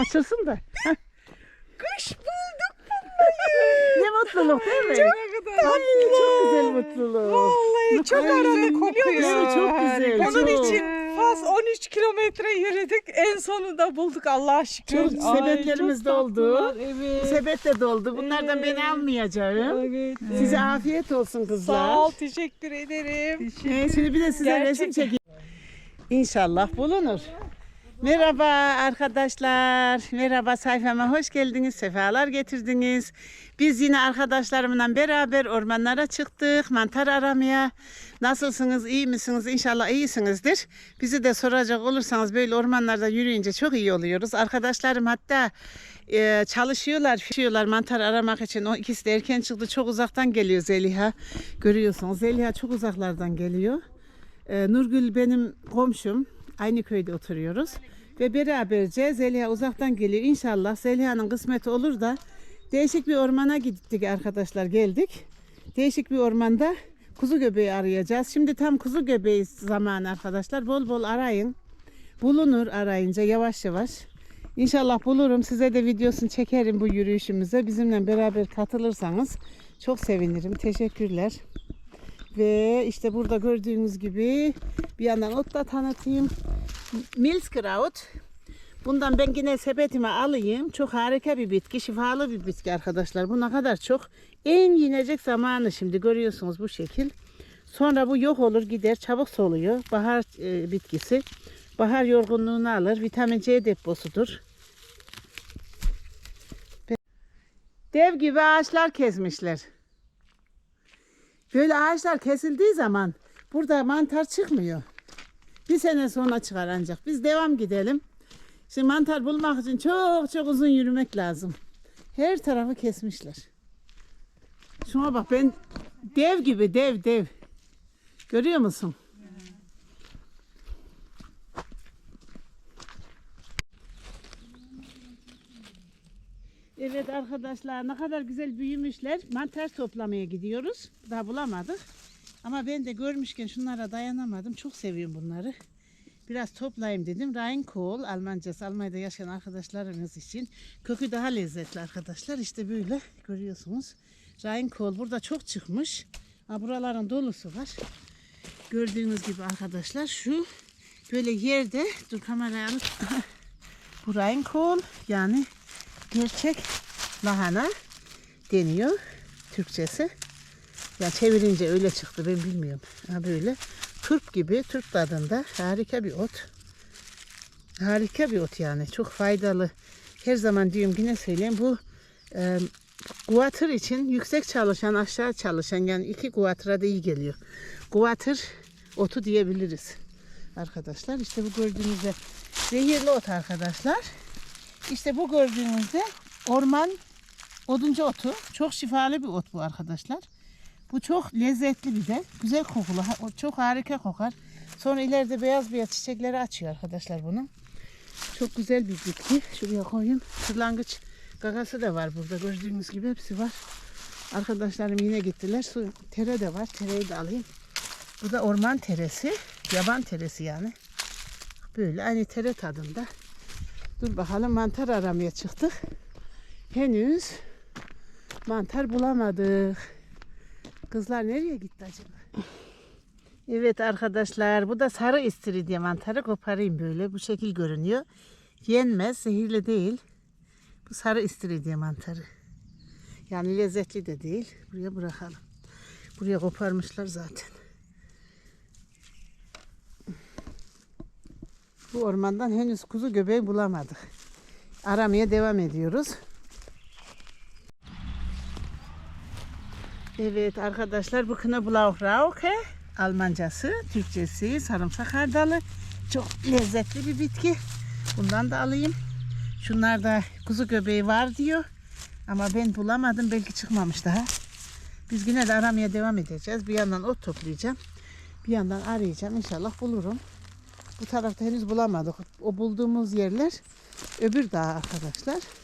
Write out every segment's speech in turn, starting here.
Açılsın da. Kış bulduk. ne mutluluk değil mi? Kadar Ay, çok güzel mutluluk. Vallahi çok arada kokuyor. çok güzel, Onun çok. için faz 13 kilometre yürüdük. En sonunda bulduk Allah'a şükür. Çok Ay, sepetlerimiz çok doldu. tatlılar, Evet. Sepet de doldu. Bunlardan Evet. ben almayacağım. Evet. Size afiyet olsun kızlar. Sağ ol, teşekkür ederim. Ee, şimdi bir de size Gerçekten. resim çekeyim. İnşallah bulunur. Merhaba arkadaşlar. Merhaba sayfama hoş geldiniz. Sefalar getirdiniz. Biz yine arkadaşlarımla beraber ormanlara çıktık. Mantar aramaya. Nasılsınız? iyi misiniz? İnşallah iyisinizdir. Bizi de soracak olursanız böyle ormanlarda yürüyünce çok iyi oluyoruz. Arkadaşlarım hatta e, çalışıyorlar, pişiyorlar mantar aramak için. O ikisi de erken çıktı. Çok uzaktan geliyor Zeliha. Görüyorsunuz Zeliha çok uzaklardan geliyor. Ee, Nurgül benim komşum. Aynı köyde oturuyoruz. Ve beraberce Zeliha uzaktan geliyor. İnşallah Zeliha'nın kısmeti olur da değişik bir ormana gittik arkadaşlar geldik. Değişik bir ormanda kuzu göbeği arayacağız. Şimdi tam kuzu göbeği zamanı arkadaşlar. Bol bol arayın. Bulunur arayınca yavaş yavaş. İnşallah bulurum. Size de videosunu çekerim bu yürüyüşümüze. Bizimle beraber katılırsanız çok sevinirim. Teşekkürler. Ve işte burada gördüğünüz gibi bir yandan ot da tanıtayım. Milskraut. Bundan ben yine sepetime alayım. Çok harika bir bitki, şifalı bir bitki arkadaşlar. Bu ne kadar çok. En yenecek zamanı şimdi görüyorsunuz bu şekil. Sonra bu yok olur gider çabuk soluyor. Bahar e, bitkisi. Bahar yorgunluğunu alır. Vitamin C deposudur. Dev gibi ağaçlar kesmişler. Böyle ağaçlar kesildiği zaman burada mantar çıkmıyor. Bir sene sonra çıkar ancak. Biz devam gidelim. Şimdi mantar bulmak için çok çok uzun yürümek lazım. Her tarafı kesmişler. Şuna bak ben dev gibi dev dev. Görüyor musun? Evet arkadaşlar ne kadar güzel büyümüşler. Mantar toplamaya gidiyoruz. Daha bulamadık. Ama ben de görmüşken şunlara dayanamadım. Çok seviyorum bunları. Biraz toplayayım dedim. Rheinkohl, Almancası, Almanya'da yaşayan arkadaşlarınız için. Kökü daha lezzetli arkadaşlar. İşte böyle görüyorsunuz. Rheinkohl burada çok çıkmış. Ha, buraların dolusu var. Gördüğünüz gibi arkadaşlar şu böyle yerde dur kamerayı alıp bu Rheinkohl yani gerçek lahana deniyor Türkçesi. Ya çevirince öyle çıktı ben bilmiyorum. Ha böyle turp gibi turp tadında harika bir ot. Harika bir ot yani çok faydalı. Her zaman diyorum yine söyleyeyim bu e, guatr için yüksek çalışan aşağı çalışan yani iki guatra da iyi geliyor. Guatr otu diyebiliriz. Arkadaşlar işte bu gördüğünüzde zehirli ot arkadaşlar. İşte bu gördüğünüzde orman oduncu otu. Çok şifalı bir ot bu arkadaşlar. Bu çok lezzetli bir de. Güzel kokulu. Çok harika kokar. Sonra ileride beyaz beyaz çiçekleri açıyor arkadaşlar bunun. Çok güzel bir bitki. Şuraya koyayım. Kırlangıç gagası da var burada. Gördüğünüz gibi hepsi var. Arkadaşlarım yine gittiler. Su, tere de var. Tereyi de alayım. Bu da orman teresi. Yaban teresi yani. Böyle aynı tere tadında. Dur bakalım mantar aramaya çıktık. Henüz mantar bulamadık. Kızlar nereye gitti acaba? Evet arkadaşlar bu da sarı istiridye mantarı koparayım böyle bu şekil görünüyor. Yenmez zehirli değil. Bu sarı istiridye mantarı. Yani lezzetli de değil. Buraya bırakalım. Buraya koparmışlar zaten. Bu ormandan henüz kuzu göbeği bulamadık. Aramaya devam ediyoruz. Evet arkadaşlar bu Knoblauchrauke Almancası, Türkçesi sarımsak hardalı. Çok lezzetli bir bitki. Bundan da alayım. Şunlar da kuzu göbeği var diyor. Ama ben bulamadım. Belki çıkmamış daha. Biz yine de aramaya devam edeceğiz. Bir yandan ot toplayacağım. Bir yandan arayacağım. İnşallah bulurum. Bu tarafta henüz bulamadık. O bulduğumuz yerler öbür dağ arkadaşlar.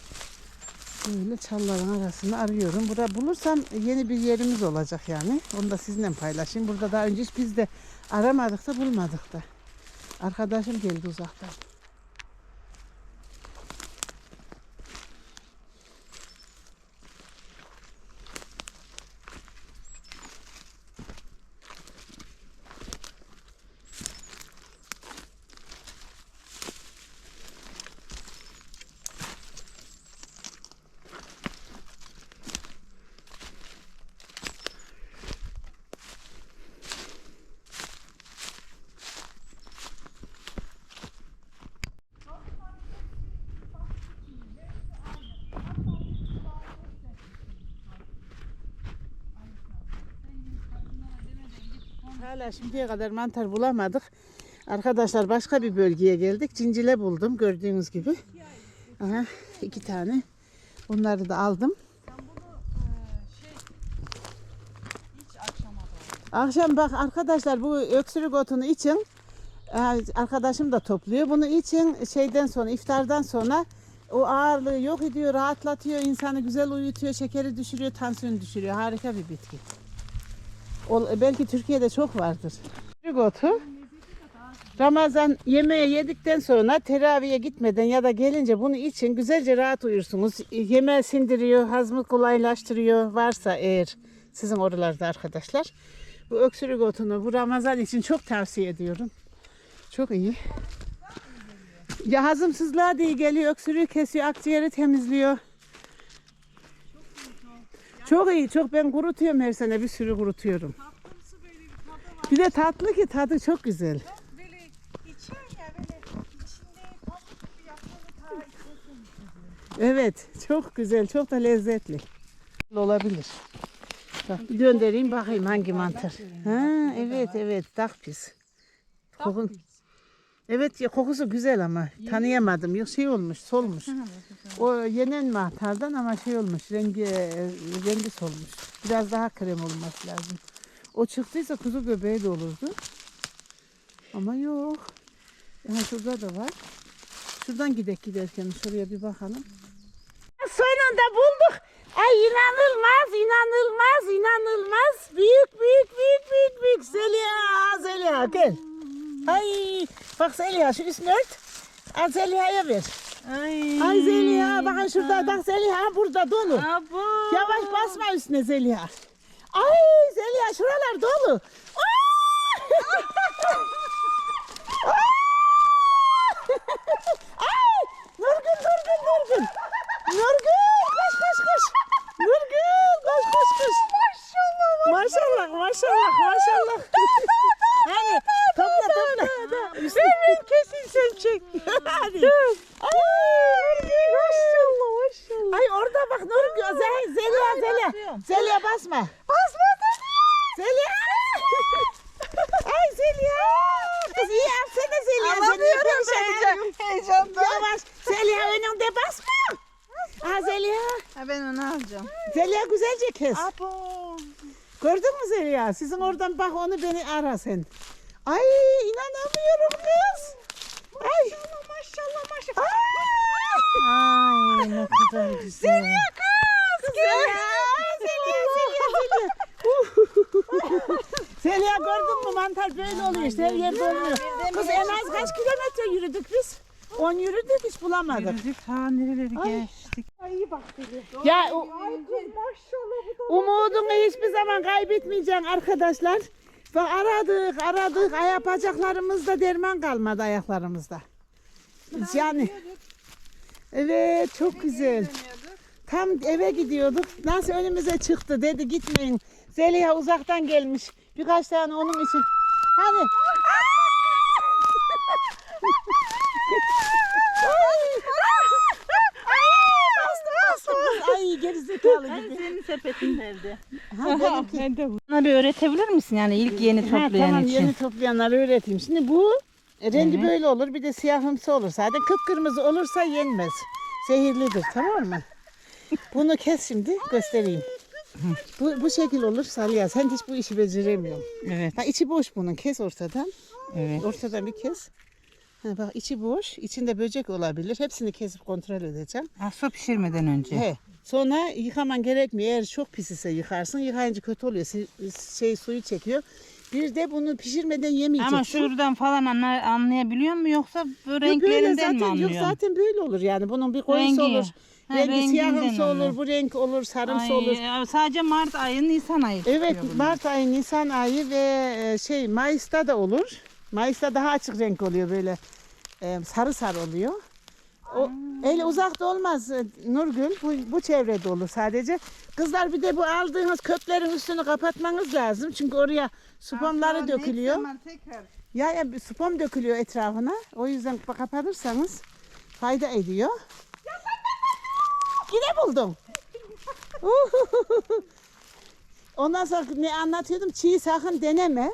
Böyle çalların arasında arıyorum. Burada bulursam yeni bir yerimiz olacak yani. Onu da sizinle paylaşayım. Burada daha önce hiç biz de aramadık da bulmadık da. Arkadaşım geldi uzaktan. Hala şimdiye kadar mantar bulamadık. Arkadaşlar başka bir bölgeye geldik. Cincile buldum gördüğünüz gibi. Aha, iki tane. Onları da aldım. Akşam bak arkadaşlar bu öksürük otunu için e, arkadaşım da topluyor. Bunu için şeyden sonra iftardan sonra o ağırlığı yok ediyor, rahatlatıyor, insanı güzel uyutuyor, şekeri düşürüyor, tansiyonu düşürüyor. Harika bir bitki. Belki Türkiye'de çok vardır. Öksürük otu Ramazan yemeği yedikten sonra teraviye gitmeden ya da gelince bunu için güzelce rahat uyursunuz. Yemeği sindiriyor, hazmı kolaylaştırıyor varsa eğer sizin oralarda arkadaşlar. Bu öksürük otunu bu Ramazan için çok tavsiye ediyorum. Çok iyi. Ya hazımsızlığa da iyi geliyor, öksürüğü kesiyor, akciğeri temizliyor. Çok iyi, çok ben kurutuyorum her sene bir sürü kurutuyorum. Bir de tatlı ki tadı çok güzel. Böyle içiyor ya böyle içinde pamuk gibi yapmalı ta Evet, çok güzel, çok da lezzetli. Olabilir. Bak, bir döndüreyim bakayım hangi mantar. Ha, evet, evet, dakpis. Kokun. Evet, ya kokusu güzel ama tanıyamadım. Yok şey olmuş, solmuş. O yenen mantardan ama şey olmuş, rengi rengi solmuş. Biraz daha krem olması lazım. O çıktıysa kuzu göbeği de olurdu. Ama yok. Ha, şurada da var. Şuradan gidek giderken şuraya bir bakalım. Sonunda bulduk. Ay inanılmaz, inanılmaz, inanılmaz. Büyük, büyük, büyük, büyük, büyük. Zeliha, Zeliha gel. Ay, bak Zeliha şu üstünü ört. Al Zeliha'ya ver. Ay. Ay Zeliha, bakın şurada bak Zeliha burada dolu. Abo. Yavaş basma üstüne Zeliha. Ay Zeliha şuralar dolu. Ay Nurgül Nurgül Nurgül koş koş koş. Nurgül koş koş koş. Maşallah maşallah maşallah maşallah. Hadi topla topla. Hemen kesin sen çek. Hadi. Ay Nurgül. Maşallah maşallah. Ay orada bak Nurgül. Ze- Zeliha Zeliha. Zeliha basma. Basma Zeliha! Ay Zeliha! Kız iyi yapsana Zeliha. Seni Alamıyorum perişan heyecan, ediyorum. heyecandan. Yavaş. Zeliha önünde basma. Ha Zeliha. Ha ben onu alacağım. Zeliha güzelce kes. Abo. Gördün mü Zeliha? Sizin oradan bak onu beni ara sen. Ay inanamıyorum kız. Ay. Maşallah maşallah. Ay. Ay ne kadar güzel. Zeliha kız. Zeliha. Zeliha Zeliha Zeliha. Zeliha gördün mü mantar böyle oluyor işte her yerde oluyor. Kız en az kaç kilometre yürüdük biz? 10 yürüdük hiç bulamadık. Yürüdük ta nereleri Ay. geçtik. Ya o- maşallah bu da. umudunu hiçbir zaman kaybetmeyeceksin arkadaşlar. Bak aradık aradık ayak bacaklarımızda derman kalmadı ayaklarımızda. Yani evet çok güzel. Tam eve gidiyorduk. Nasıl önümüze çıktı dedi gitmeyin. Zeliha uzaktan gelmiş. Birkaç tane onun için. Hani. Ay gerizekalı gibi. Senin sepetin nerede? Ha, benimki. Ben de bu. Bunları öğretebilir misin yani ilk yeni Ha, toplayan tamam için? yeni toplayanları öğreteyim. Şimdi bu e, rengi Evet. böyle olur. Bir de siyahımsı olur. Zaten kıpkırmızı olursa yenmez. Zehirlidir tamam mı? Bunu kes şimdi göstereyim. Bu, bu şekil olur Salya. Sen hiç bu işi beceremiyorsun. Evet, Ha, içi boş bunun. Kes ortadan. evet. Ortadan bir kes. Ha, bak içi boş. İçinde böcek olabilir. Hepsini kesip kontrol edeceğim. Ha, su pişirmeden önce. He. Sonra yıkaman gerekmiyor. Eğer çok pis ise yıkarsın. Yıkayınca kötü oluyor. Şey suyu çekiyor. Bir de bunu pişirmeden yemeyeceksin. Ama şuradan falan anla- anlayabiliyor mu yoksa bu Yok, renklerinden zaten, mi Yok anlıyorsun? zaten böyle olur yani. Bunun bir koyusu Rengi. olur. Ha, rengi siyahımsı olur, anlıyorum. bu renk olur, sarımsı Ay, olur. sadece Mart ayı, Nisan ayı Evet. Mart ayı, Nisan ayı ve e, şey Mayıs'ta da olur. Mayıs'ta daha açık renk oluyor böyle e, sarı sarı oluyor. O öyle uzakta olmaz e, Nurgül. Bu, bu çevrede olur sadece. Kızlar bir de bu aldığınız köplerin üstünü kapatmanız lazım. Çünkü oraya spamları dökülüyor. tekrar. Ya ya spam dökülüyor etrafına. O yüzden kapatırsanız fayda ediyor. Yine buldum. Ondan sonra ne anlatıyordum? Çiğ sakın deneme.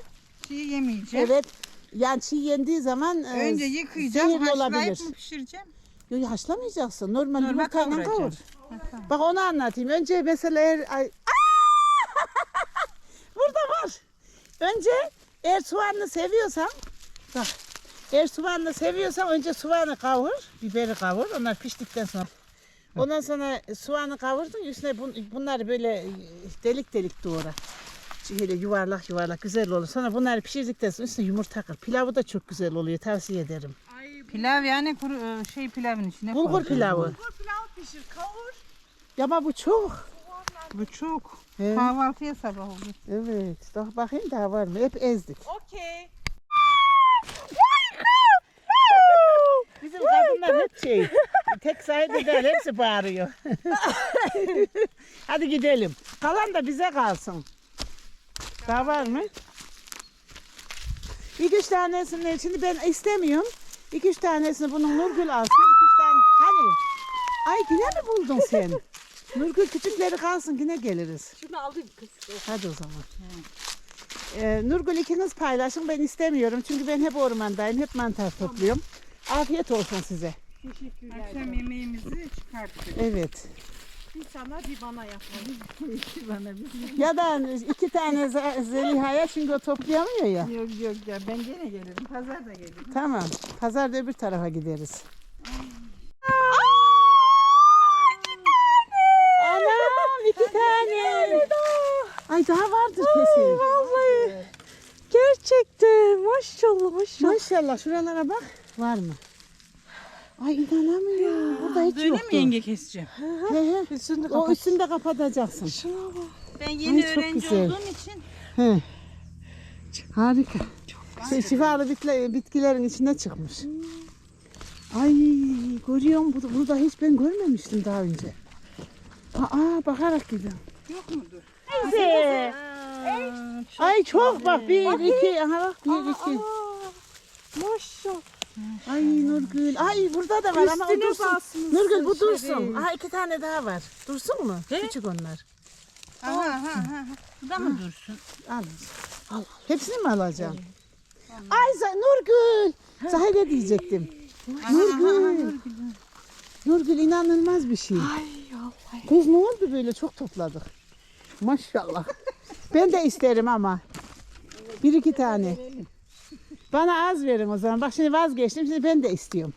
Çiğ yemeyeceğim. Evet. Yani çiğ yendiği zaman e, Önce yıkayacağım, zehirli haşlayıp olabilir. mı pişireceğim? Yok haşlamayacaksın. Normal, Normal yumurtayla kavur. Bak onu anlatayım. Önce mesela eğer... Ay... Burada var. Önce eğer soğanlı seviyorsan bak eğer soğanlı seviyorsan önce soğanı kavur, biberi kavur. Onlar piştikten sonra Ondan sonra soğanı kavurdun üstüne bun- bunları böyle e, delik delik doğra. Şöyle yuvarlak yuvarlak güzel olur. Sonra bunları pişirdikten sonra üstüne yumurta kır. Pilavı da çok güzel oluyor tavsiye ederim. Pilav yani kuru, e, şey pilavın içine Bulgur pilavı. Bulgur pilav pişir, kavur. Ya ama bu çok. Bu çok. He. Kahvaltıya sabah olur. Evet. Daha bakayım daha var mı? Hep ezdik. Okey. Bizim kadınlar hep şey. Tek sahibi değil hepsi bağırıyor. Hadi gidelim. Kalan da bize kalsın. Daha var mı? İki üç tanesini şimdi ben istemiyorum. İki üç tanesini bunun Nurgül alsın. İki üç tane. Hani? Ay yine mi buldun sen? Nurgül küçükleri kalsın yine geliriz. Şunu aldım kız. Hadi o zaman. Ee, Nurgül ikiniz paylaşın ben istemiyorum. Çünkü ben hep ormandayım. Hep mantar topluyorum. Afiyet olsun size. Teşekkürler. Akşam yemeğimizi çıkarttık. Evet. Bir sana bir bana yapalım. Ya da iki tane Ze- Zeliha'ya çünkü o toplayamıyor ya. Yok yok ya ben gene gelirim. Pazar da gelirim. Tamam. Pazarda öbür tarafa gideriz. Anam iki tane. Ay daha vardır kesin. Vallahi. Gerçekten maşallah maşallah. Maşallah şuralara bak. Var mı? Ay inanamıyorum. Burada hiç Böyle yoktu. mi yenge keseceğim? He he. Üstünü O kapat. üstünde kapatacaksın. Şuna bak. Ben yeni Ay, çok öğrenci güzel. olduğum için He. Harika. Şey, şifalı bitkiler, bitkilerin içine çıkmış. Ay görüyorum bunu, bunu da hiç ben görmemiştim daha önce. Aa bakarak gidiyorum. yok mudur? Neyse. Ay çok bak bir iki aha bak bir iki. Maşallah. Ay Nurgül. Ay burada da var ama o Üstüne dursun. basmışsın Nurgül bu dursun. şerif. Aha iki tane daha var. Dursun mu? Küçük onlar. Aha aha aha. Bu da mı dursun? Al. Al. Hepsini mi alacağım? Ay Za- Nurgül. Zahide diyecektim. Nurgül. Nurgül inanılmaz bir şey. Ay Allah. Kız ne oldu böyle çok topladık. Maşallah. ben de isterim ama. Bir iki tane. Bana az verin o zaman. Bak şimdi vazgeçtim. Şimdi ben de istiyorum.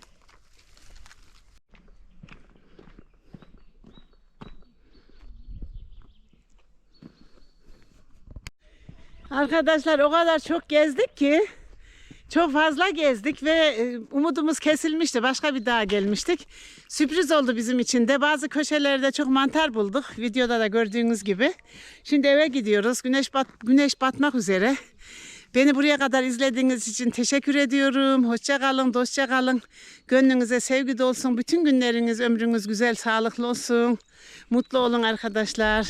Arkadaşlar o kadar çok gezdik ki çok fazla gezdik ve e, umudumuz kesilmişti. Başka bir dağa gelmiştik. Sürpriz oldu bizim için de. Bazı köşelerde çok mantar bulduk. Videoda da gördüğünüz gibi. Şimdi eve gidiyoruz. Güneş bat güneş batmak üzere. Beni buraya kadar izlediğiniz için teşekkür ediyorum. Hoşça kalın, dostça kalın. Gönlünüze sevgi dolsun. Bütün günleriniz, ömrünüz güzel, sağlıklı olsun. Mutlu olun arkadaşlar.